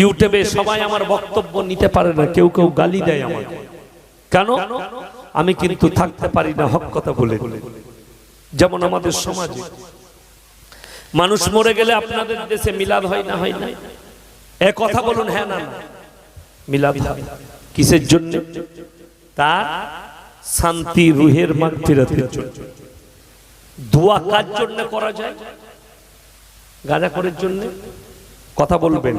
ইউটিউবে সবাই আমার বক্তব্য নিতে পারে না, কেউ কেউ গালি দেয় আমার কেন? আমি কিন্তু থাকতে পারি না, হক কথা বলে। যেমন আমাদের সমাজে। মানুষ মরে গেলে আপনাদের দেশে মিলাদ হয় না হয় না? এ কথা বলুন হ্যাঁ না মিলাদ কিসের জন্য? তার শান্তি, রুহের মাগ ফিরাতের জন্য। দোয়া কার জন্য করা যায়? গাঁজা করার জন্য? কথা বলবেন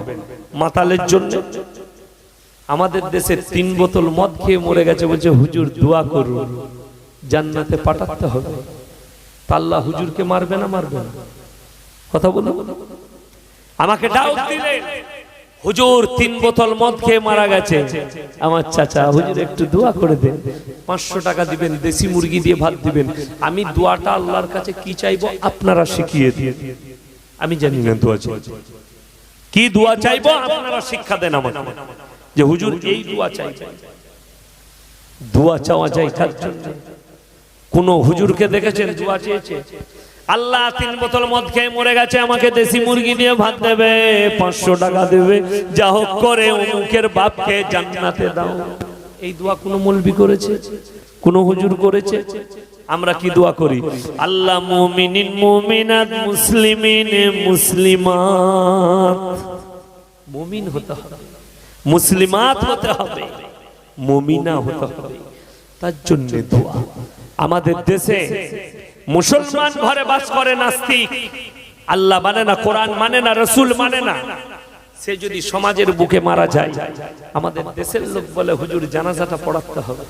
মাতালের জন্য। আমাদের দেশে তিন বোতল মদ খেয়ে মরে গেছে বলছে, হুজুর, দোয়া করুন, জান্নাতে পাঠাতে হবে। পাল্লা হুজুরকে মারবে না মারবে না? কথা বলুন। আমাকে ডাউট হুজুর, তিন বোতল মদ খেয়ে মারা গেছে। আমার চাচা, হুজুর, একটু দোয়া করে দেন। পাঁচশো টাকা দিবেন, দেশি মুরগি দিয়ে ভাত দিবেন। আমি দোয়াটা আল্লাহর কাছে কি চাইব আপনারা শিখিয়ে দিয়ে আমি জানি না দোয়া চাই কি দোয়া চাইব? আপনারা শিক্ষা দেন আমাকে। যে হুজুর এই দোয়া চাই দোয়া চাওয়া যায় কার জন্য। কোন হুজুরকে দেখেছেন? দোয়া চেয়েছে? আল্লাহ তিন বোতল মদ খেয়ে মরে গেছে আমাকে দেশি মুরগি দিয়ে ভাত দেবে পাঁচশো টাকা দেবে। যা হোক করে অমুকের বাপকে জান্নাতে দাও। এই দোয়া কোন মলবি করেছে? কোন হুজুর করেছে? আমরা কি দোয়া করি? আল্লাহ মুমিনিন মুমিনাত মুসলিমিন মুসলিমাত। মুমিন হতে হবে। মুসলিমাত হতে হবে। মুমিনা হতে হবে। তার জন্য দোয়া। আমাদের দেশে মুসলমান ঘরে বাস করে নাস্তিক। আল্লাহ মানে না কোরআন মানে না রসুল মানে না। সে যদি সমাজের বুকে মারা যায় আমাদের দেশের লোক বলে হুজুর জানাজাটা পড়াতে হবে।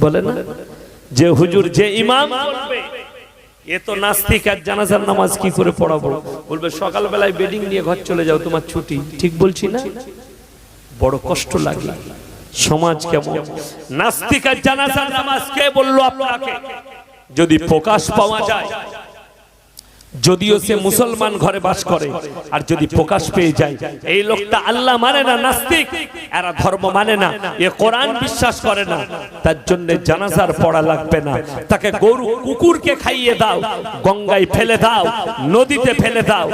বলে না? যে হুজুর, যে ইমাম এ তো নাস্তিক আর জানাজার নামাজ কি করে পড়াবো? বলবে, সকালবেলায় বেডিং নিয়ে ঘর চলে যাও, তোমার ছুটি। ঠিক বলছি না? বড় কষ্ট লাগে। সমাজ কেমন? নাস্তিক আর জানাজার নামাজ কে বলল আপনাকে? যদি প্রকাশ পাওয়া যায় যদিও সে মুসলমান ঘরে বাস করে আর যদি প্রকাশ পেয়ে যায় এই লোকটা আল্লাহ মানে না নাস্তিক এরা ধর্ম মানে না এ কোরআন বিশ্বাস করে না তার জন্য জানাজার পড়া লাগবে না। তাকে গরু কুকুরকে খাইয়ে দাও গঙ্গায় ফেলে দাও নদীতে ফেলে দাও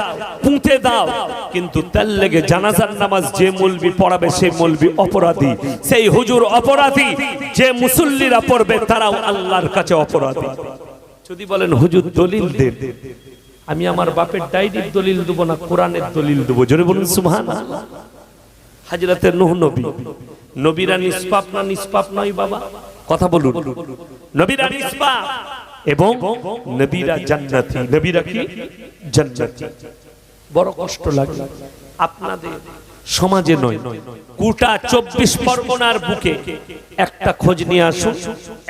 পুঁতে দাও কিন্তু তার লেগে জানাজার নামাজ যে মুলবি পড়াবে সেই মুলবি অপরাধী। সেই হুজুর অপরাধী যে মুসল্লিরা পড়বে তারাও আল্লাহর কাছে অপরাধী। যদি বলেন হুজুর দলিল দেন আমি আমার বাপের ডায়েরির দলিল দেবো না, কোরআনের দলিল দেবো। জোরে বলুন সুবহান হাজরাতে নূহ নবী। নবীরা নিষ্পাপ না নিষ্পাপ নয় বাবা। কথা বলুন। নবীরা নিষ্পাপ এবং নবীরা জান্নাতি। নবীরা কি? জান্নাতি। বড় কষ্ট লাগে। আপনাদের সমাজে নয়। গোটা চব্বিশ পরগনার বুকে একটা খোঁজ নিয়ে আসুন,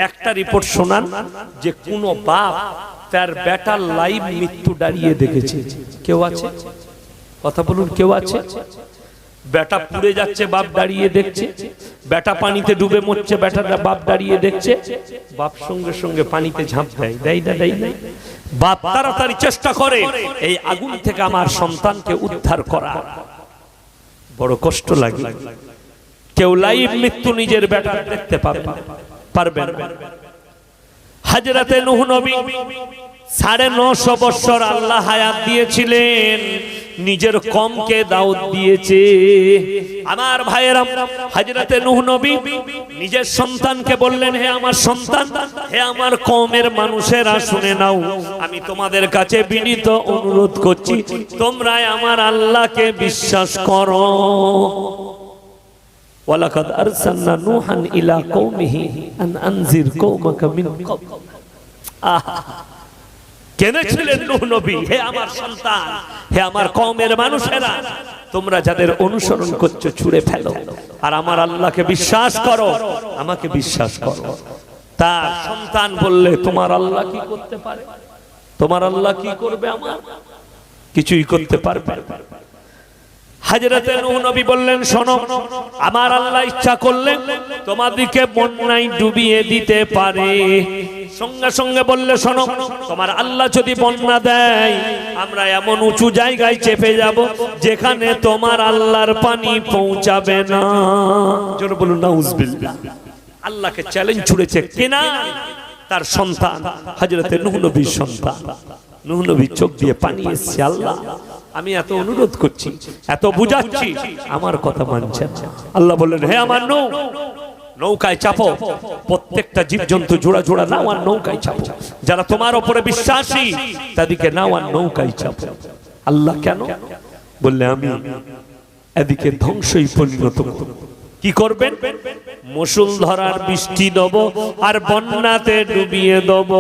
একটা রিপোর্ট শোনান যে কোনো বাপ তার বেটার লাইভ মৃত্যু দাঁড়িয়ে দেখেছে। কেউ আছে? কথা বলুন, কেউ আছে? বেটা পুড়ে যাচ্ছে, বাপ দাঁড়িয়ে দেখছে। বেটা পানিতে ডুবে মরছে, বেটাটা বাপ দাঁড়িয়ে দেখছে। বাপ সঙ্গে সঙ্গে পানিতে ঝাঁপ দেয়। দেয় না দেয় না। বাপ তাড়াতাড়ি চেষ্টা করে। এই আগুন থেকে আমার সন্তানকে উদ্ধার করা। বড় কষ্ট লাগে। কেউ লাইভ মৃত্যু নিজের বেটা দেখতে পাবে পারবেন হাজরাতে নুহ নবী সাড়ে নশো বৎসর আল্লাহ হায়াত দিয়েছিলেন, নিজের কমকে দাউদ দিয়েছে। আমার ভাইয়েরাম হাজরাতে নুহ নবী নিজের সন্তানকে বললেন, হে আমার সন্তান, হে আমার কমের মানুষেরা, শুনে নাও, আমি তোমাদের কাছে বিনীত অনুরোধ করছি তোমরা আমার আল্লাহকে বিশ্বাস করো। ওয়ালাকাদ আরসালনা নূহান ইলা কওমিহি আন আনজির কওমাকা মিন ক্বাবল আহা! কেঁদেছিলেন নূহ নবী? হে আমার সন্তান, হে আমার কওমের মানুষেরা, তোমরা যাদের অনুসরণ করছ ছুড়ে ফেলো। আর আমার আল্লাহকে বিশ্বাস করো, আমাকে বিশ্বাস করো। তার সন্তান বললে, তোমার আল্লাহ কি করতে পারে? তোমার আল্লাহ কি করবে আমার? কিছুই করতে পারবে হাজরতে নূহ নবী বললেন, শোনো, আমার আল্লাহ ইচ্ছা করলেন তোমাদেরকে বন্যায় ডুবিয়ে দিতে পারে। সঙ্গে সঙ্গে বললে, শোনো, তোমার আল্লাহ যদি বন্যা দেয়, আমরা এমন উঁচু জায়গায় চেপে যাব যেখানে তোমার আল্লাহর পানি পৌঁছাবে না। জোরে বলুন না নাউজুবিল্লাহ। আল্লাহকে চ্যালেঞ্জ ছুড়েছে কেনা? তার সন্তান, হাজরতে নূহ নবীর সন্তান। নূহ নবী চোখ দিয়ে পানি এসছে, আল্লাহ আমি এত অনুরোধ করছি এত বুঝাচ্ছি আমার কথা মানছেন। আল্লাহ বললেন হে আমার নৌ নৌকায় চাপো প্রত্যেকটা জীবজন্তু জোড়া জোড়া নাও আর নৌকায় চাপো। যারা তোমার ওপরে বিশ্বাসী তাদেরকে নাও আর নৌকায় চাপো। আল্লাহ কেন? বললে আমি এদিকে ধ্বংসই পরিণত কি করবেন? মুসুল ধরার বৃষ্টি দেব আর বন্যাতে ডুবিয়ে দেব।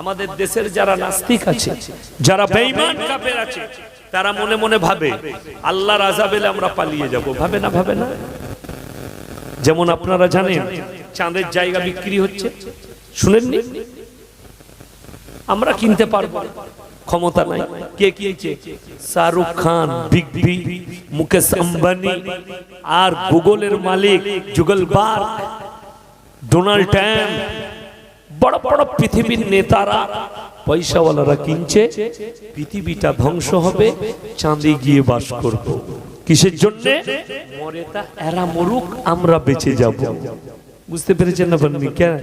আমাদের দেশের যারা নাস্তিক আছে যারা বেঈমান কাফের আছে তারা মনে মনে ভাবে আল্লাহর আযাবেলে আমরা পালিয়ে যাব। ভাবে না ভাবে না? যেমন আপনারা জানেন চাঁদের জায়গা বিক্রি হচ্ছে। শুনেননি? আমরা কিনতে পারব ক্ষমতা নাই। কে কিনছে? শাহরুখ খান বিগ বি মুকেশ আম্বানি আর গুগলের মালিক যুগল বার্গ ডোনাল্ড ট্রাম্প। বড় বড় পৃথিবীর নেতারা পয়সাওয়ালারা কিনছে, পৃথিবীটা ধ্বংস হবে, চাঁদে গিয়ে বাস করব। কিসের জন্য? এরা মরুক, আমরা বেঁচে যাব। বুঝতে পেরেছেন না বলনি কেন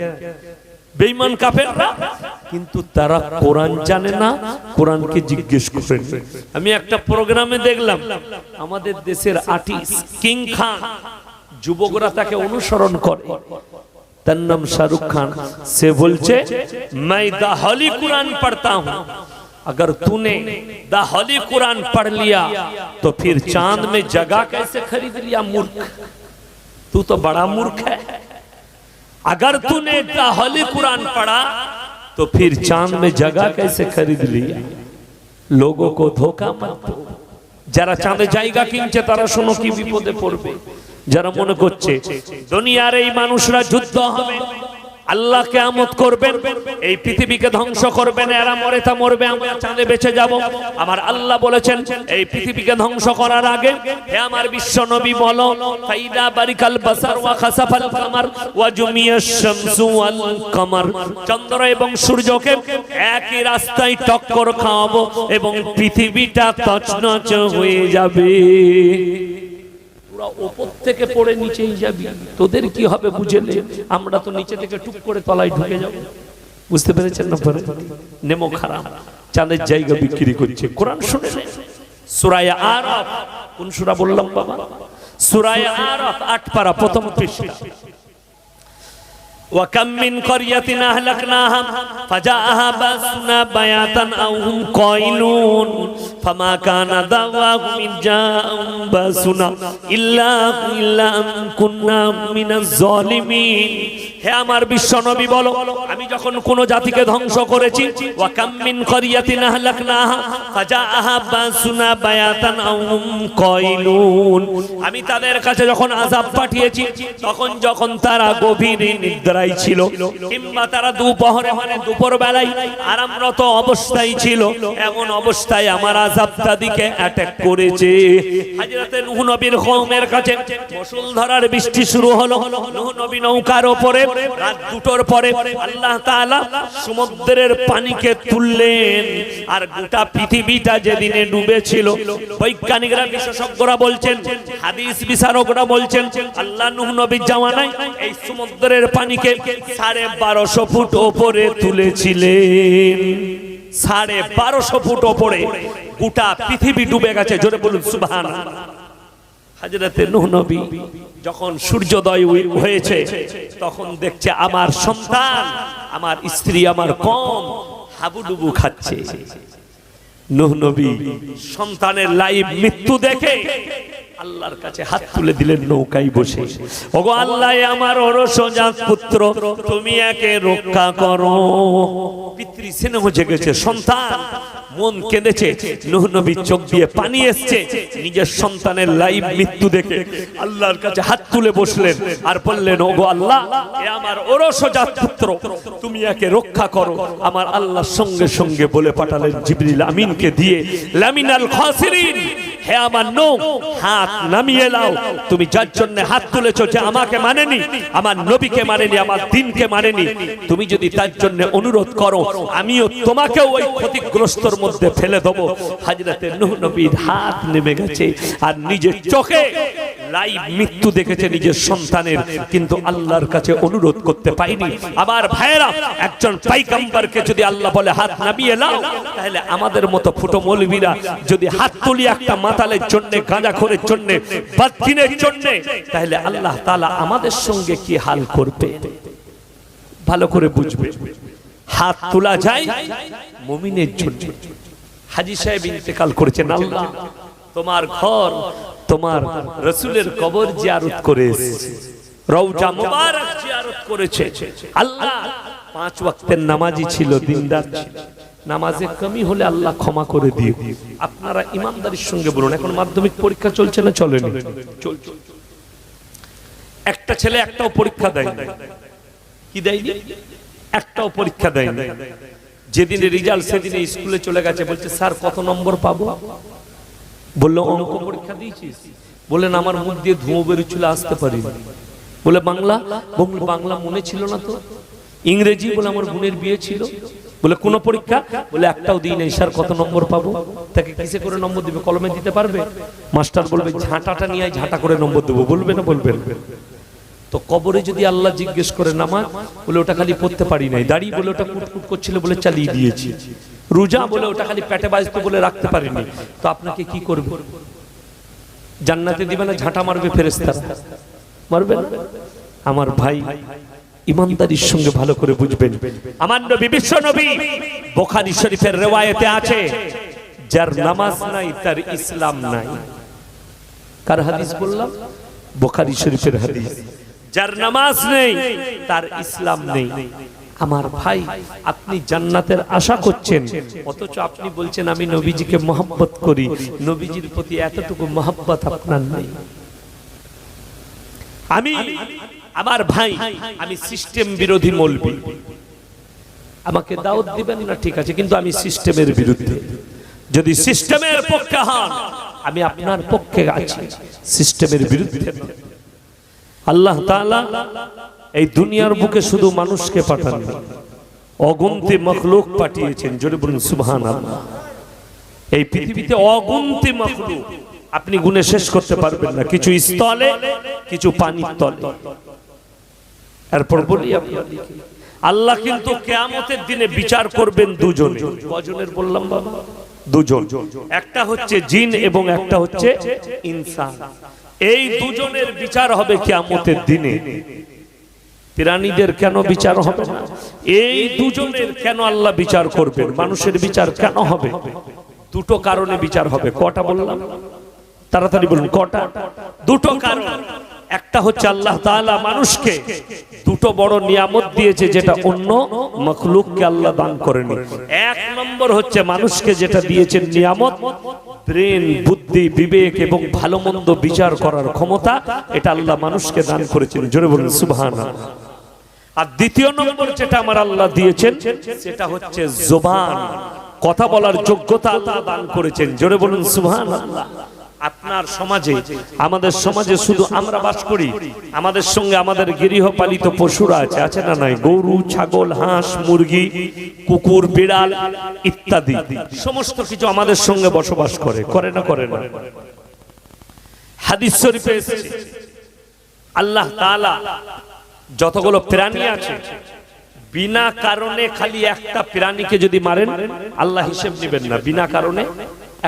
বেঈমান কাফেররা। কিন্তু তারা কোরআন জানে না, কোরআনকে জিজ্ঞেস করেন। আমি একটা প্রোগ্রামে দেখলাম, আমাদের দেশের আর্টিস্ট কিং খান, যুবকরা তাকে অনুসরণ করে। তার নাম শাহরুখ খান সে বলছে मैं द हॉली कुरान पढ़ता हूं अगर तूने द हॉली कुरान पढ़ लिया तो फिर चांद में जगह कैसे खरीद लिया मूर्ख तू तो बड़ा मूर्ख है अगर तूने द हॉली कुरान पढ़ा तो फिर चांद में जगह कैसे खरीद लिया लोगों को धोखा मत दो যারা চাঁদে জায়গা কিনছে তারা শোনো কি বিপদে পড়বে যারা মনে করছে, দুনিয়ার এই মানুষরা যুদ্ধ হবে, আল্লাহ কেয়ামত করবেন, এই পৃথিবীকে ধ্বংস করবেন, এরা মরে তা মরবে, আমরা চাঁদে বেঁচে যাব। আমার আল্লাহ বলেছেন, এই পৃথিবীকে ধ্বংস করার আগে, হে আমার বিশ্ব নবী বলো, ফাইদা বারিকাল বাসার ওয়া খাসাফাল কামার ওয়া জুমিয়াশ শামসু ওয়াল কামার। চন্দ্র এবং সূর্যকে একই রাস্তায় টক্কর খাওয়াবো এবং পৃথিবীটা তছনছ হয়ে যাবে। তোরা ওপর থেকে পড়ে নিচেই যাবি। তোদের কি হবে বুঝেলে আমরা তো নিচে থেকে টুক করে তলায় ঢুকে যাব। বুঝতে পেরেছেন না নেমো খারাপ। চাঁদের জায়গা বিক্রি করছে। কোরআন শুনে সুরায় আর কোন সুরা বললাম বাবা? সুরায় আরব আট পারা, প্রথম পৃষ্ঠা। وكم من قرية أهلكناها فجاءها بأسنا بياتا أو هم قائلون فما كان دعواهم إذ جاءهم بأسنا إلا إلا أن كنا من الظالمين হে আমার বিশ্ব নবী বলো, আমি যখন কোন জাতিকে ধ্বংস করেছি আমি তাদের কাছে যখন আযাব পাঠিয়েছি, তখন যখন তারা গভীর নিদ্রায় ছিল, কিংবা তারা দুপহরে মানে দুপুর বেলায় আরামরত অবস্থায় ছিল, এমন অবস্থায় আমার আযাব তাদিকে অ্যাটাক করেছে। হযরতে নূহ নবীর কওমের কাছে মুষলধারার বৃষ্টি শুরু হলো। নূহ নবী নৌকার উপরে রাত দুটোর পরে আল্লাহ সমুদ্রের পানিকে তুললেন। আর গোটা পৃথিবীটা যেদিনে ডুবেছিল, বৈজ্ঞানিকরা, বিশেষজ্ঞরা বলছেন, হাদিস বিচারকরা বলছেন, আল্লাহ নূহ জামানায় এই সমুদ্রের পানিকে সাড়ে বারোশো ফুট ওপরে তুলেছিলেন। সাড়ে বারোশো ফুট ওপরে গোটা পৃথিবী ডুবে গেছে, জোরে বলুন হাজরতে নুহ নবী যখন সূর্যোদয় হয়েছে, তখন দেখছে আমার সন্তান, আমার স্ত্রী আমার কম হাবুডুবু খাচ্ছে। নুহ নবী সন্তানের লাইভ মৃত্যু দেখে আল্লাহর কাছে হাত তুলে দিলেন নৌকায় বসে। ওগো আল্লাহ আমার অরসজাত পুত্র তুমি একে রক্ষা করো। পিতৃ স্নেহ জেগেছে, সন্তান মন কেঁদেছে। নূহ নবীর চোখ দিয়ে পানি এসছে, নিজের সন্তানের লাইভ মৃত্যু দেখে আল্লাহর কাছে হাত তুলে বসলেন আর বললেন, ওগো আল্লাহ, এ আমার ওরসজাত পুত্র তুমি একে রক্ষা করো। আমার আল্লাহর সঙ্গে সঙ্গে বলে পাঠালেন জিবরিল আমিনকে দিয়ে, লামিনাল খাসিরিন হে আমার নো, হাত নামিয়ে লাও তুমি যার জন্য হাত তুলেছো যে আমাকে মানেনি, আমার নবীকে মানেনি, আমার দিনকে মানেনি, তুমি যদি তার জন্য অনুরোধ করো, আমিও তোমাকেও ওই ক্ষতিগ্রস্তর মধ্যে ফেলে দেবো। হাজরাতে নূহ নবীর হাত নেমে গেছে, আর নিজের চোখে মৃত্যু দেখেছে নিজের সন্তানের, কিন্তু আল্লাহর কাছে অনুরোধ করতে পাইনি আবার ভাইয়েরা, একজন পাইকাম্বারকে যদি আল্লাহ বলে হাত নামিয়ে নাও, তাহলে আমাদের মতো ফুটো মৌলবীরা যদি হাত তুলি একটা মাতালের জন্য গাঁজা খোরের জন্য বাদ্দিনের জন্য, তাহলে আল্লাহ তাআলা আমাদের সঙ্গে কি হাল করবে? ভালো করে বুঝবে। হাত তোলা যায় মুমিনের জন্য। হাজি সাহেব ইন্তেকাল করেছেন, আল্লাহ তোমার ঘর, তোমার রসুলের কবর জিয়ারত করে এসেছে। রওজা মুবারক জিয়ারত করেছে। আল্লাহ পাঁচ ওয়াক্তের নামাজি ছিল, দিনদার ছিল। নামাজে কমি হলে আল্লাহ ক্ষমা করে দিও। আপনারা ইমানদারির সঙ্গে বলুন এখন মাধ্যমিক পরীক্ষা চলছে না চলছে। একটা ছেলে একটাও পরীক্ষা দেয় কি দেয়নি? একটাও পরীক্ষা দেয়নি। যেদিনে রেজাল্ট সেদিনে স্কুলে চলে গেছে। বলছে স্যার কত নম্বর পাবো? বলল অঙ্ক পরীক্ষা দিয়েছিস? বললেন আমার মুখ দিয়ে ধুঁয়ো বেরোচ্ছিল আসতে পারি বলে? বাংলা বাংলা মনে ছিল না তো। ইংরেজি বলে আমার বোনের বিয়ে ছিল। বলে, কোন পরীক্ষা? বলে, একটাও দিই নাই, স্যার, কত নম্বর পাবো? তাকে কিসে করে নম্বর দিবে? কলমে দিতে পারবে? মাস্টার বলবে, ঝাঁটাটা নিয়ে ঝাঁটা করে নম্বর দেবো। বলবে না বলবেন তো কবরে যদি আল্লাহ জিজ্ঞেস করে নামাজ, বলে, ওটা খালি পড়তে পারি নাই। দাঁড়িয়ে বলে, ওটা কুটকুট করছিল বলে চালিয়ে দিয়েছি। রোজা বলে, ওটা খালি পেটে বাজতে বলে রাখতে পারিনি। তো আপনাকে কি করবে? জান্নাতে দিবে না, ঝাঁটা মারবে ফেরেস্তারা মারবে? আমার ভাই ইমানদারির সঙ্গে ভালো করে বুঝবেন। আমার নবী বিশ্ব নবী বোখারি শরীফের রেওয়ায়েতে আছে যার নামাজ নাই তার ইসলাম নাই। কার হাদিস বললাম? বোখারি শরীফের হাদিস। যার নামাজ নেই তার ইসলাম নেই। আমার ভাই আপনি জান্নাতের আশা করছেন অথচ আপনি বলছেন আমি নবীজিকে মহব্বত করি। নবীজির প্রতি এতটুকু মহব্বত আপনার নেই। আমি আমার ভাই, আমি সিস্টেম বিরোধী মলবি। আমাকে দাওয়াত দিবেন না, ঠিক আছে, কিন্তু আমি সিস্টেমের বিরুদ্ধে। যদি সিস্টেমের পক্ষে হন, আমি আপনার পক্ষে আছি সিস্টেমের বিরুদ্ধে। আল্লাহ তাআলা এই দুনিয়ার বুকে শুধু মানুষকে পাঠান না, অগুন্তি মখলুক পাঠিয়েছেন, জোরে বলুন সুবহান এই পৃথিবীতে অগুন্তি মখলুক, আপনি গুণে শেষ করতে পারবেন না, কিছু স্থলে, কিছু পানির তলে। এরপর বলি আপনাদেরকে, আল্লাহ কিন্তু কেয়ামতের দিনে বিচার করবেন দুজন। কজনের বললাম বাবা? দুজন। একটা হচ্ছে জিন এবং একটা হচ্ছে ইনসান। এই দুজনের বিচার হবে কেয়ামতের দিনে। প্রাণীদের কেন বিচার হবে এই দুজনের কেন আল্লাহ বিচার করবেন? মানুষের বিচার কেন হবে? দুটো কারণে বিচার হবে। কটা বললাম? তাড়াতাড়ি বলুন কটা? দুটো কারণ। একটা হচ্ছে আল্লাহ তাআলা মানুষকে দুটো বড় নিয়ামত দিয়েছে যেটা অন্য মখলুককে আল্লাহ দান করেনি। এক নম্বর হচ্ছে মানুষকে যেটা দিয়েছেন নিয়ামত ব্রেন বুদ্ধি বিবেক এবং ভালো মন্দ বিচার করার ক্ষমতা এটা আল্লাহ মানুষকে দান করেছেন। জোরে বলুন সুবহানাল্লাহ। আর দ্বিতীয় নম্বর যেটা আমার আল্লাহ দিয়েছেন সেটা হচ্ছে জোবান। কথা বলার যোগ্যতা আল্লাহ দান করেছেন। জোরে বলুন সুবহান আপনার সমাজে, আমাদের সমাজে শুধু আমরা বাস করি। আমাদের সঙ্গে আমাদের গৃহপালিত পশুরা আছে আছে না নাই? গরু, ছাগল, হাঁস, মুরগি, কুকুর, বিড়াল ইত্যাদি। সমস্ত কিছু আমাদের সঙ্গে বসবাস করে করে না করে না। হাদিস শরীফে এসেছে, আল্লাহ তাআলা যতগুলো প্রাণী আছে, বিনা কারণে খালি একটা প্রাণীকে যদি মারেন, আল্লাহ হিসেব নেবেন না। বিনা কারণে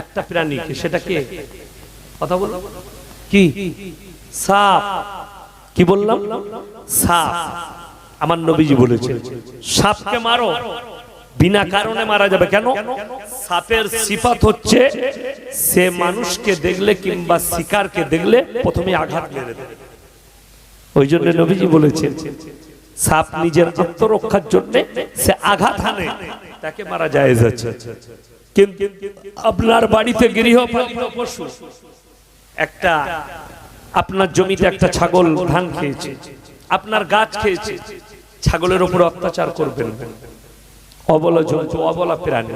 একটা প্রাণীকে সেটা কে কথা বল। কি? সাপ কি বললাম? সাপ আমার নবীজি বলেছেন, সাপকে মারো, বিনা কারণে মারা যাবে। কেন? সাপের সিফাত হচ্ছে, সে মানুষকে দেখলে কিংবা শিকারকে দেখলে প্রথমে আঘাত মেরে দেবে। ওই জন্য নবীজি বলেছে সাপ নিজের আত্মরক্ষার জন্য সে আঘাত হানে, তাকে মারা যায়। যাচ্ছে আপনার বাড়িতে গৃহপালিত পশু একটা আপনার জমিতে একটা ছাগল ধান খেয়েছে, আপনার গাছ খেয়েছে, ছাগলের উপর অত্যাচার করবেন। অবলা জন্তু, অবলা প্রাণী।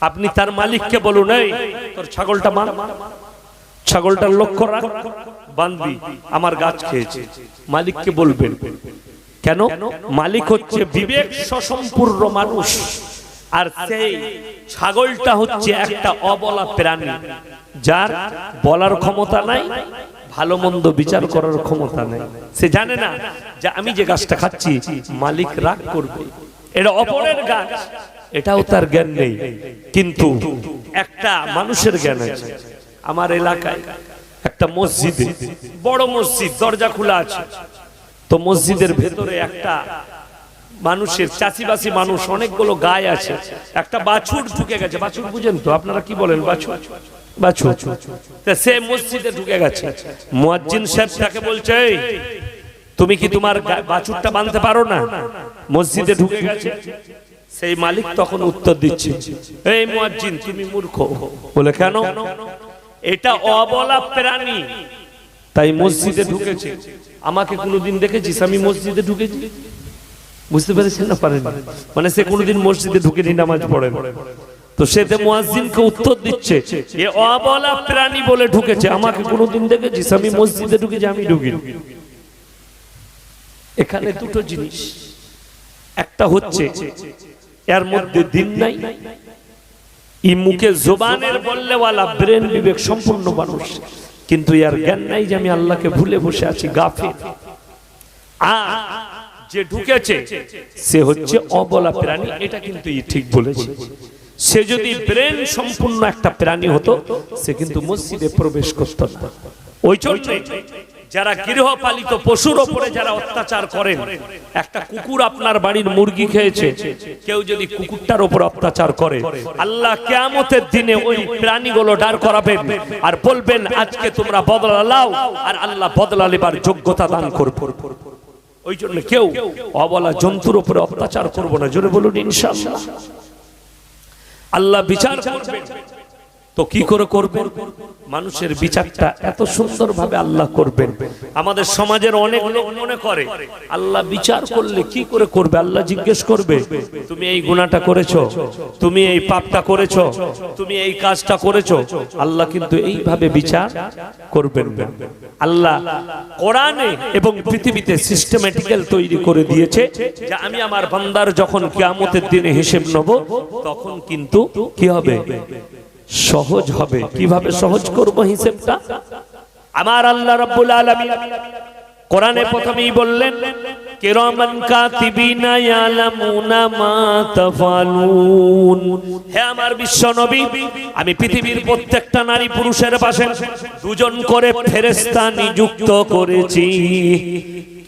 আপনি তার মালিককে বলুন, এই, তোর ছাগলটা মান ছাগলটার লক্ষ্য রাখ, বান্দি, আমার গাছ খেয়েছে। মালিককে বলবেন, কেন? মালিক হচ্ছে বিবেক সসম্পূর্ণ মানুষ। আর সেই ছাগলটা হচ্ছে একটা অবলা প্রাণী যার বলার ক্ষমতা নাই ভালো মন্দ বিচার করার ক্ষমতা নেই। সে জানে না যে আমি যে গাছটা খাচ্ছি মালিক রাগ করবে। এটা অপরের গাছ এটাও তার জ্ঞান নেই। কিন্তু একটা মানুষের জ্ঞান আছে। আমার এলাকায় একটা মসজিদে বড় মসজিদ দরজা খোলা আছে। তো মসজিদের ভেতরে একটা মানুষের, চাষিবাসী মানুষ, অনেকগুলো গায়ে আছে। একটা বাছুর ঢুকে গেছে। বাছুর বুঝেন তো, আপনারা কি বলেন? বাছুর বাছুর। সে মসজিদে ঢুকে গেছে। মুয়াজ্জিন সাহেব তাকে বলছে তুমি কি তোমার বাছুরটা বাঁধতে পারো না? মসজিদে ঢুকে গেছে। সেই মালিক তখন উত্তর দিচ্ছে, এই মুয়াজ্জিন, তুমি মূর্খ। বলে, কেন? এটা অবলা প্রাণী। তাই মসজিদে ঢুকেছে। আমাকে কোনোদিন দেখেছিস? আমি মসজিদে ঢুকেছি। বুঝতে পেরেছেন না পারেন মানে সে কোনোদিন মসজিদে ঢুকেনি, নামাজ পড়ে তো সে মুয়াজ্জিনকে উত্তর দিচ্ছে, এ অবলা প্রাণী বলে ঢুকেছে, আমাকে কোনোদিন দেখেছিস? আমি মসজিদে ঢুকেছি, আমি ঢুকি এখানে দুটো জিনিস। একটা হচ্ছে, এর মধ্যে দিন নাই। ই মুখে জোবানের বললেওয়ালা ব্রেন বিবেক সম্পূর্ণ মানুষ। কিন্তু এর জ্ঞান নাই যে আমি আল্লাহকে ভুলে বসে আছি গাফে আর যে ঢুকেছে, সে হচ্ছে অবলা প্রাণী। এটা কিন্তু ঠিক বলেছে। সে যদি ব্রেন সম্পূর্ণ একটা প্রাণী হতো, সে কিন্তু মসজিদে প্রবেশ করত না। ওই জন্য যারা গৃহপালিত পশুর ওপরে যারা অত্যাচার করেন, একটা কুকুর আপনার বাড়ির মুরগি খেয়েছে, কেউ যদি কুকুরটার উপর অত্যাচার করে, আল্লাহ কেয়ামতের দিনে ওই প্রাণীগুলো দাঁড় করাবেন আর বলবেন, আজকে তোমরা বদলা লাও আর আল্লাহ বদলা নেবার যোগ্যতা দান করবে। ওই জন্য কেউ অবলা জন্তুর উপরে অত্যাচার করব না। জোরে বলুন, ইনশাআল্লাহ। আল্লাহ বিচার করবেন। তো কি করে করবেন? মানুষের বিচারটা এত সুন্দরভাবে আল্লাহ করবেন। আমাদের সমাজের অনেক লোক মনে করে, আল্লাহ বিচার করলে কি করে করবে? আল্লাহ জিজ্ঞেস করবে, তুমি এই গুণাটা করেছ? তুমি এই পাপটা করেছ? তুমি এই কাজটা করেছ? আল্লাহ কিন্তু এইভাবে বিচার করবেন। আল্লাহ কোরআনে এবং পৃথিবীতে সিস্টেমেটিক্যাল তৈরি করে দিয়েছে যে আমি আমার বান্দার যখন কিয়ামতের দিনে হিসেব নেব, তখন কিন্তু কি হবে? সহজ হবে। কীভাবে সহজ করব হিসেবটা? আমার আল্লাহ রাব্বুল আলামিন কোরআনে প্রথমেই বললেন, কিরামান কাতিবিনা ইয়ালামুনা মা তাফালুন। হে আমার বিশ্ব নবী, আমি পৃথিবীর প্রত্যেকটা নারী পুরুষের পাশে দুজন করে ফেরেশতা নিযুক্ত করেছি।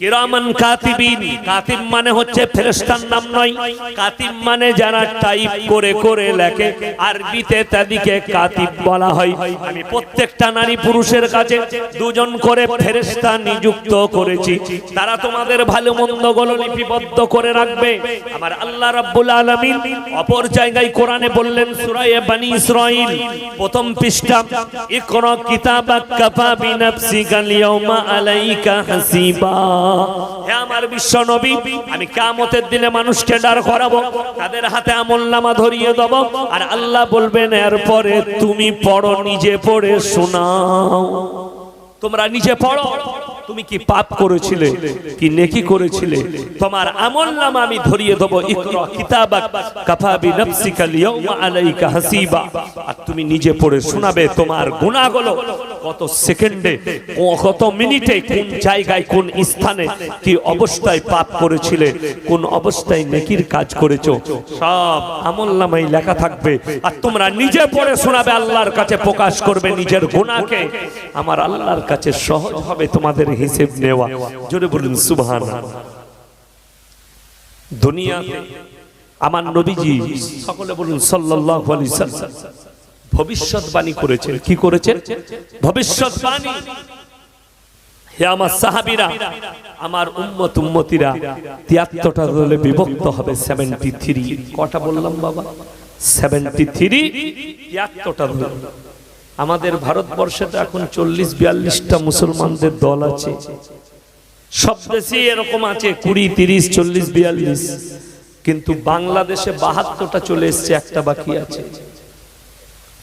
কিরামান কাতিবিন। কাতিব মানে হচ্ছে ফেরেশতার নাম নয়। কাতিব মানে যারা টাইপ করে করে লেখে। আরবিতে তাদিকে কাতিব বলা হয়। আমি প্রত্যেকটা নারী পুরুষের কাছে দুজন করে ফেরেশতা নিযুক্ত করেছি। তারা তোমাদের ভালো মন্দগুলো লিপিবদ্ধ করে রাখবে। আমার আল্লাহ রাব্বুল আলামিন অপর জায়গায় কোরআনে বললেন সূরা বানি ইসরাঈল, প্রথম পৃষ্ঠা, ইকরা কিতাবাক কাফা বিনাফসিকা আলাইকা হাসিবা। হে আমার বিশ্ব নবী, আমি কিয়ামতের দিনে মানুষকে দাঁড় করাবো, তাদের হাতে আমলনামা ধরিয়ে দেব, আর আল্লাহ বলবেন, এরপরে তুমি পড়ো, নিজে পড়ে শোনাও। তোমরা নিজে পড়ো। তুমি কি পাপ করেছিলে? কি নেকি করেছিলে? তোমার আমল নামা আমি ধরিয়ে দেবো। তুমি নিজে পড়ে শোনাবে তোমার গুনাহগুলো কত সেকেন্ডে, কত মিনিটে, কোন জায়গায়, কোন স্থানে কি অবস্থায় পাপ করেছিলে? কোন অবস্থায় নেকির কাজ করেছ? সব আমল নামাই লেখা থাকবে। আর তোমরা নিজে পড়ে শোনাবে, আল্লাহর কাছে প্রকাশ করবে নিজের গুনাহকে আমার আল্লাহর কাছে সহজ হবে তোমাদের হিসেব নেওয়া। জোরে বলুন সুবহান দুনিয়াতে আমার নবীজি সকলে বলুন, সাল্লাল্লাহু আলাইহি সাল্লাম, ভবিষ্যৎবাণী করেছেন। কি করেছেন? ভবিষ্যৎবাণী। হে আমার সাহাবীরা, আমার উম্মত উম্মতিরা, তিয়াত্তরটা দলে বিভক্ত হবে সেভেন্টি থ্রি কটা বললাম বাবা? সেভেন্টি থ্রি তিয়াত্তরটা দল। আমাদের ভারতবর্ষে তো এখন চল্লিশ, বিয়াল্লিশটা মুসলমানদের দল আছে। সব দেশে এরকম আছে, কুড়ি, তিরিশ, চল্লিশ, বিয়াল্লিশ। কিন্তু বাংলাদেশে বাহাত্তরটা চলে এসছে, একটা বাকি আছে।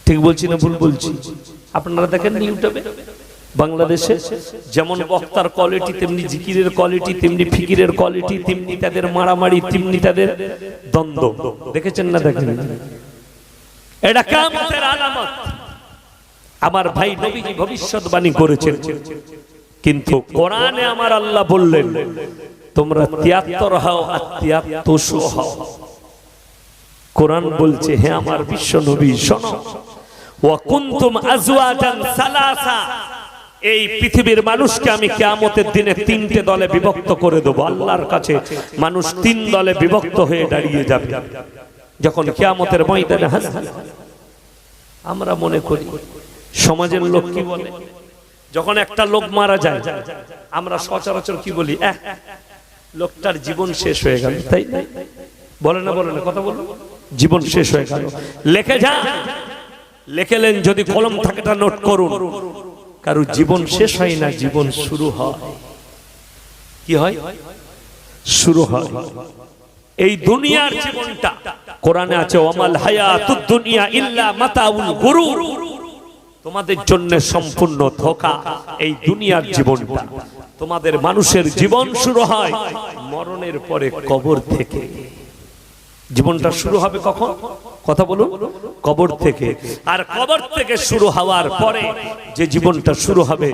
ঠিক বলছি না ভুল বলছি? আপনারা দেখেন ইউটিউবে বাংলাদেশে যেমন বক্তার কোয়ালিটি তেমনি জিকিরের কোয়ালিটি তেমনি ফিকিরের কোয়ালিটি তেমনি তাদের মারামারি, তেমনি তাদের দ্বন্দ্ব। দেখেছেন না দেখেন এটা কামতের আলামত। আমার ভাই নবীজি ভবিষ্যৎবাণী করেছেন। কিন্তু কোরআনে আমার আল্লাহ বললেন, তোমরা তিয়াত্তর হও আর তিয়াত্তরশো হও। কোরআন বলছে, হে আমার বিশ্ব নবী, শোনো। আজওয়াজান সালাসা। এই পৃথিবীর মানুষকে আমি কিয়ামতের দিনে তিনটে দলে বিভক্ত করে দেবো। আল্লাহর কাছে মানুষ তিন দলে বিভক্ত হয়ে দাঁড়িয়ে যাবে। যখন কিয়ামতের ময়দানে হাজির আমরা মনে করি সমাজের লোক কি বলে? যখন একটা লোক মারা যায় আমরা সচরাচর কি বলি? "এহ, লোকটার জীবন শেষ হয়ে গেল তাই না? বলে না বলে না কথা বলো জীবন শেষ হয়ে গেল। লেখে যা লেখেলেন যদি কলম থাকে তা নোট করুন। কারও জীবন শেষ হয় না জীবন শুরু হয়। কি হয়? শুরু হয়। এই দুনিয়ার জীবনটা কোরআনে আছে ওমাল হায়াতুদ দুনিয়া ইল্লা মাতাউল গুরুর। তোমাদের জন্য সম্পূর্ণ ধোকা এই দুনিয়ার জীবনটা। তোমাদের মানুষের জীবন শুরু হয় মরণের পরে কবর থেকে। জীবনটা শুরু হবে কখন? কথা বলুন। কবর থেকে। আর কবর থেকে শুরু হওয়ার পরে যে জীবনটা শুরু হবে,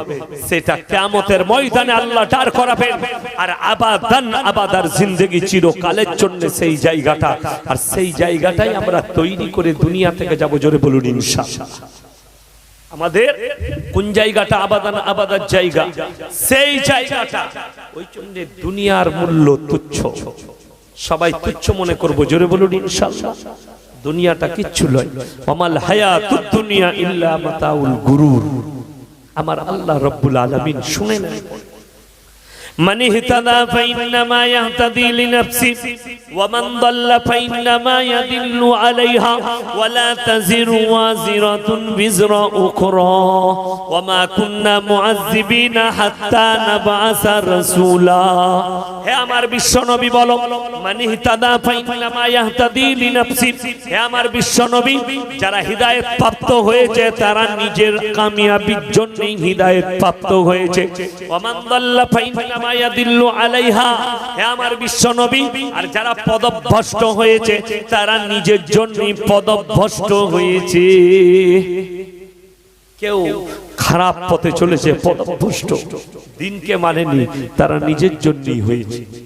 সেটা কিয়ামতের ময়দানে আল্লাহ দাঁড় করাবেন। আর আবাদান আবাদার জিন্দেগি চিরকালের জন্য সেই জায়গাটা। আর সেই জায়গাটাই আমরা তৈরি করে দুনিয়া থেকে যাব জোরে বলুন ইনশাআল্লাহ। আমাদের কোন জায়গাটা আবাদান আবাদার জায়গা? সেই জায়গাটা। ওই জন্য দুনিয়ার মূল্য তুচ্ছ। সবাই তুচ্ছ মনে করব, জোরে বলুন ইনশাআল্লাহ। দুনিয়াটা কিচ্ছু নয় আমাল হায়াতুদ দুনিয়া ইল্লা মাতাউল গুরুর। আমার আল্লাহ রব্বুল আলামিন শুনে নেন। من اهتدى فإنما يهتدي لنفسه ومن ضل فإنما يدل عليها ولا تزر وازرة وزر أخرى وما كنا معذبين حتى نبعث رسولا হে আমার বিশ্ব নবী বলো মানে হিতাদা ফাইনামা ইয়াহতাদি লিনাফসি হে আমার বিশ্ব নবী যারা হিদায়াত প্রাপ্ত হয়েছে তারা নিজের কামিয়াবির জন্যই হিদায়াত প্রাপ্ত হয়েছে ওমান দাল্লা ফাইনামা আমার বিশ্ব নবী আর যারা পদভ্রষ্ট হয়েছে, তারা নিজের জন্যই পদভ্রষ্ট হয়েছে। কেউ খারাপ পথে চলেছে, পদভ্রষ্ট। দিনকে মানেনি, তারা নিজের জন্যই হয়েছে।